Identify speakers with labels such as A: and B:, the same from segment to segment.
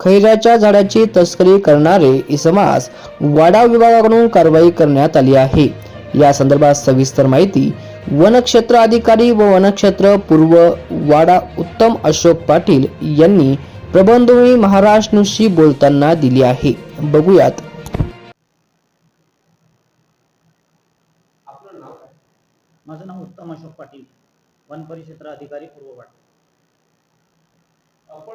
A: खैराच्या झाडाची तस्करी करणारे इसमास वाडा विभागाकडून कारवाई करण्यात आली आहे. या संदर्भात सविस्तर माहिती वनक्षेत्र अधिकारी व वनक्षेत्र पूर्व वाडा उत्तम अशोक पाटील यांनी प्रबंधभूमी महाराष्ट्र न्यूजशी बोलताना दिली आहे. बघूयात.
B: आपलं नाव काय?
C: माझं नाव उत्तम अशोक पाटील वन परिक्षेत्र अधिकारी पूर्ववाड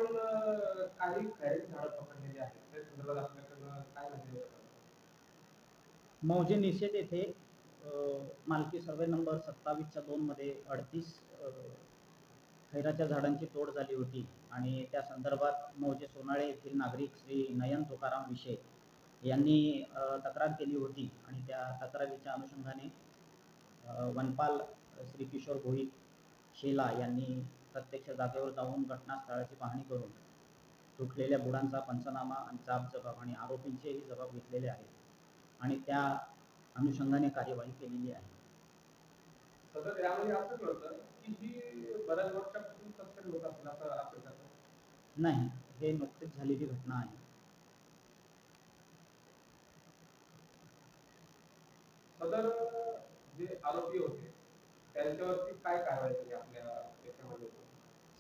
B: आपण काही काही झाडं पकडलेली आहेत. त्या संदर्भात आपल्याकडनं काय माहिती
C: मौजे निषेध येथे मालकी सर्वे नंबर सत्तावीसच्या दोनमध्ये अडतीस खैराच्या झाडांची तोड झाली होती आणि त्या संदर्भात मौजे सोनाळे येथील नागरिक श्री नयन तुकाराम विषय यांनी तक्रार केली होती आणि त्या तक्रारीच्या अनुषंगाने वनपाल श्री किशोर भोईर शेला यांनी प्रत्यक्ष जागेवर जाऊन घटनास्थळाची पाहणी करून तुटलेल्या बुडांचा पंचनामा आणि जाब जबाब आणि आरोपींचेही जबाब घेतलेले आहेत आणि त्या अनुषंगाने कार्यवाही केलेली आहे. नाही हे नुकतीच झालेली घटना आहे.
B: सदर जे आरोपी होते त्यांच्यावरती काय कारवाई केली आपल्या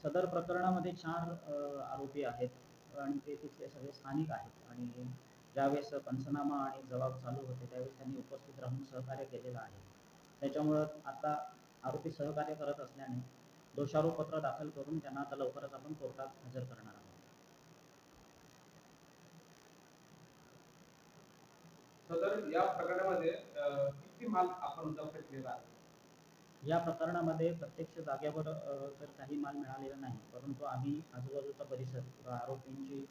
C: सदर प्रकरणामध्ये चार आरोपी आहेत आणि ते तिथले सगळे स्थानिक आहेत. आणि ज्यावेळेस पंचनामा आणि जबाब चालू होते त्यावेळेस त्यांनी उपस्थित राहून सहकार्य केलेलं आहे. त्याच्यामुळं आता आरोपी सहकार्य करत असल्याने दोषारोपपत्र दाखल करून त्यांना आता लवकरच आपण कोर्टात हजर करणार आहोत.
B: सदर या प्रकरणामध्ये किती माल आपण जप्त केलेला आहे?
C: या प्रकरणामध्ये प्रत्यक्ष जागेवर तर काही माल मिळालेला नाही. परंतु आम्ही आजूबाजूचा परिसर किंवा आरोपींची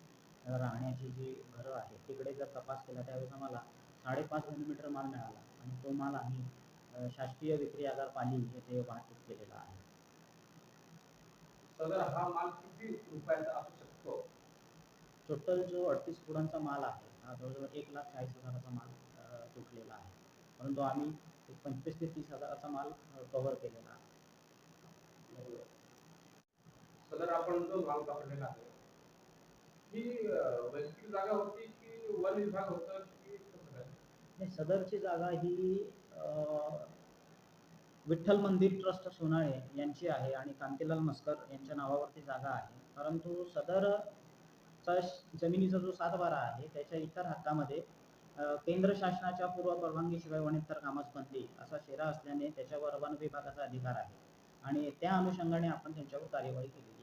C: राहण्याची जी घरं आहेत तिकडे जर तपास केला त्यावेळेस आम्हाला साडेपाच घनमीटर माल मिळाला आणि तो माल आम्ही शासकीय विक्री आगार पाली येथे वाहतूक केलेला आहे.
B: सदर हा माल किती रुपयाचा असू शकतो?
C: टोटल जो अडतीस फुटांचा माल आहे हा जवळजवळ एक लाख चाळीस हजाराचा माल तुटलेला आहे. परंतु आम्ही पंचवीस ते तीस हजाराचा माल कव्हर केलेला आहे
B: सदर आपण जो आहे ही अं, वैयक्तिक जागा होती की वन विभाग होतं की कसं काय?
C: नाही सदरची जागा ही विठ्ठल मंदिर ट्रस्ट सोनाळे यांची आहे आणि कांतीलाल मस्कर यांच्या नावावरती जागा आहे परंतु सदरचा श- जमिनीचा जो सातबारा आहे त्याच्या इतर हक्कामध्ये केंद्र शासनाच्या पूर्व परवानगीशिवाय वणितर कामास बंदी असा शेरा असल्याने त्याच्यावर वन विभागाचा अधिकार आहे. आणि त्या अनुषंगाने आपण त्यांच्यावर कार्यवाही केली